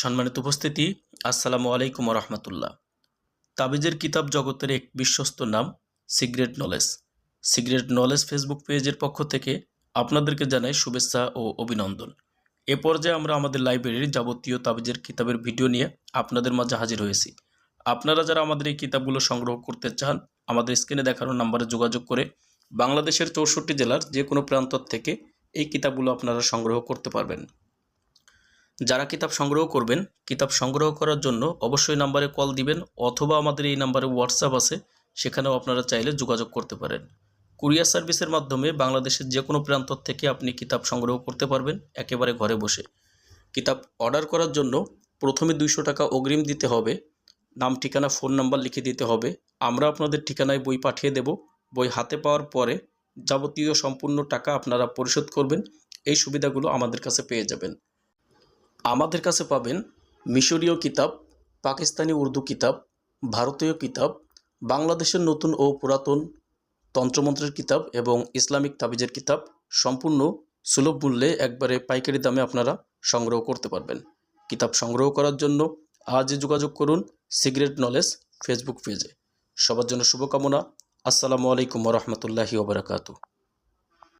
সম্মানিত উপস্থিতি, আসসালামু আলাইকুম রহমতুল্লাহ তাবিজের কিতাব জগতের এক বিশ্বস্ত নাম, secret knowledge. Secret knowledge Facebook পেজের পক্ষ থেকে আপনাদেরকে জানাই শুভেচ্ছা ও অভিনন্দন। এ পর্যায়ে আমরা আমাদের লাইব্রেরির যাবতীয় তাবিজের কিতাবের ভিডিও নিয়ে আপনাদের মাঝে হাজির হয়েছি। আপনারা যারা আমাদের এই কিতাবগুলো সংগ্রহ করতে চান, আমাদের স্ক্রিনে দেখানো নাম্বারে যোগাযোগ করে বাংলাদেশের চৌষট্টি জেলার যে কোনো প্রান্ত থেকে এই কিতাবগুলো আপনারা সংগ্রহ করতে পারবেন। যারা কিতাব সংগ্রহ করবেন, কিতাব সংগ্রহ করার জন্য অবশ্যই নাম্বারে কল দিবেন অথবা আমাদের এই নাম্বারে হোয়াটসঅ্যাপ আছে, সেখানেও আপনারা চাইলে যোগাযোগ করতে পারেন। কুরিয়ার সার্ভিসের মাধ্যমে বাংলাদেশের যে কোনো প্রান্ত থেকে আপনি কিতাব সংগ্রহ করতে পারবেন একেবারে ঘরে বসে। কিতাব অর্ডার করার জন্য প্রথমে দুইশো টাকা অগ্রিম দিতে হবে, নাম, ঠিকানা, ফোন নাম্বার লিখে দিতে হবে। আমরা আপনাদের ঠিকানায় বই পাঠিয়ে দেব। বই হাতে পাওয়ার পরে যাবতীয় সম্পূর্ণ টাকা আপনারা পরিশোধ করবেন, এই সুবিধাগুলো আমাদের কাছে পেয়ে যাবেন। আমাদের কাছে পাবেন মিশরীয় কিতাব, পাকিস্তানি উর্দু কিতাব, ভারতীয় কিতাব, বাংলাদেশের নতুন ও পুরাতন তন্ত্রমন্ত্রের কিতাব এবং ইসলামিক তাবিজের কিতাব সম্পূর্ণ সুলভ মূল্যে একবারে পাইকারি দামে আপনারা সংগ্রহ করতে পারবেন। কিতাব সংগ্রহ করার জন্য আজই যোগাযোগ করুন সিগারেট নলেজ ফেসবুক পেজে। সবার জন্য শুভকামনা। আসসালামু আলাইকুম রহমতুল্লাহি ওবরাকাতু